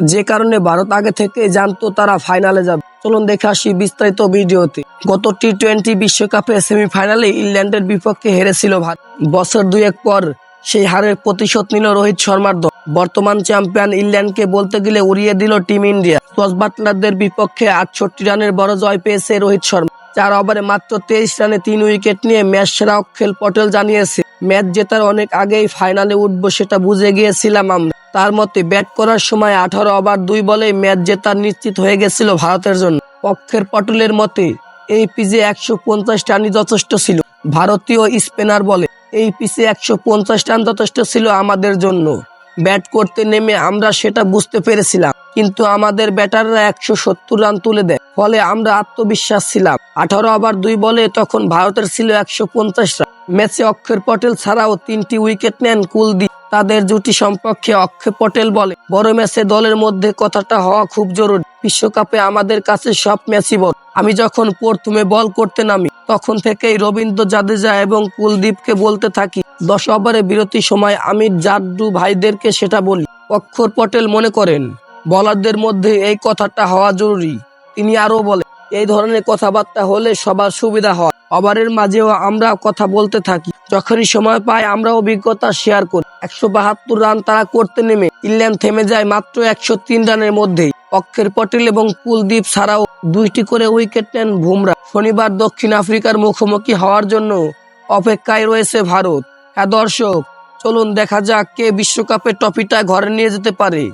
যে কারণে ভারত আগে থেকে জানতো তারা ফাইনালে যাবে। চলুন দেখে আসি বিস্তারিত ভিডিওতে। গত টি টোয়েন্টি বিশ্বকাপে সেমিফাইনালে ইংল্যান্ডের বিপক্ষে হেরেছিল ভারত। বছর দুয়েক পর সেই হারের প্রতিশোধ নিল রোহিত শর্মার দল। বর্তমান চ্যাম্পিয়ন ইংল্যান্ডকে বলতে গেলে উড়িয়ে দিল টিম ইন্ডিয়া। টস বাটলারদের বিপক্ষে আটষট্টি রানের বড় জয় পেয়েছে রোহিত শর্মা। চার ওভারে মাত্র তেইশ রানে তিন উইকেট নিয়ে ম্যাচ সেরা অক্ষেল পটেল জানিয়েছে, ম্যাচ জেতার অনেক আগেই ফাইনালে উঠবো সেটা বুঝে গিয়েছিলাম আমরা। তার মতে ব্যাট করার সময় আঠারো ওভার দুই বলে ম্যাচ জেতার নিশ্চিত হয়ে গেছিল ভারতের জন্য। অক্ষের পটলের মতে, এই পিজে একশো পঞ্চাশ রানই যথেষ্ট ছিল। ভারতীয় স্পিনার বলে, এই পিচে একশো পঞ্চাশ রান যথেষ্ট ছিল আমাদের জন্য। ব্যাট করতে নেমে আমরা সেটা বুঝতে পেরেছিলাম, কিন্তু আমাদের ব্যাটাররা একশো সত্তর রান তুলে দেয়। ফলে আমরা আত্মবিশ্বাস ছিলাম। আঠারো ওভার দুই বলে তখন ভারতের ছিল একশো পঞ্চাশ রান। ম্যাচে অক্ষর পটেল ছাড়াও তিনটি উইকেট নেন কুলদীপ। তাদের জুটি সম্পর্কে অক্ষয় পটেল বলে, বড় ম্যাচে দলের মধ্যে কথাটা হওয়া খুব জরুরি। বিশ্বকাপে আমাদের কাছে সব ম্যাচই বড় আমি যখন প্রথমে বল করতে নামি, তখন থেকেই রবীন্দ্র জাদেজা এবং কুলদীপকে বলতে থাকি, দশ ওভারে বিরতি সময় আমি জাড্ডু ভাইদেরকে সেটা বলি। অক্ষর পটেল মনে করেন, বলারদের মধ্যে এই কথাটা হওয়া জরুরি। তিনি আরও বলে, এই ধরনের কথাবার্তা হলে সবার সুবিধা হয়। ওভারের মাঝেও আমরা কথা বলতে থাকি। যখনই সময় পাই, আমরা অভিজ্ঞতা শেয়ার করি। একশো বাহাত্তর রান তারা করতে নেমে ইংল্যান্ড থেমে যায় মাত্র একশো তিন রানের মধ্যে অক্ষের পটেল এবং কুলদীপ ছাড়াও দুইটি করে উইকেট নেন বুমরা। শনিবার দক্ষিণ আফ্রিকার মুখোমুখি হওয়ার জন্য অপেক্ষায় রয়েছে ভারত। হ্যাঁ দর্শক, চলুন দেখা যাক কে বিশ্বকাপের ট্রফিটা ঘরে নিয়ে যেতে পারে।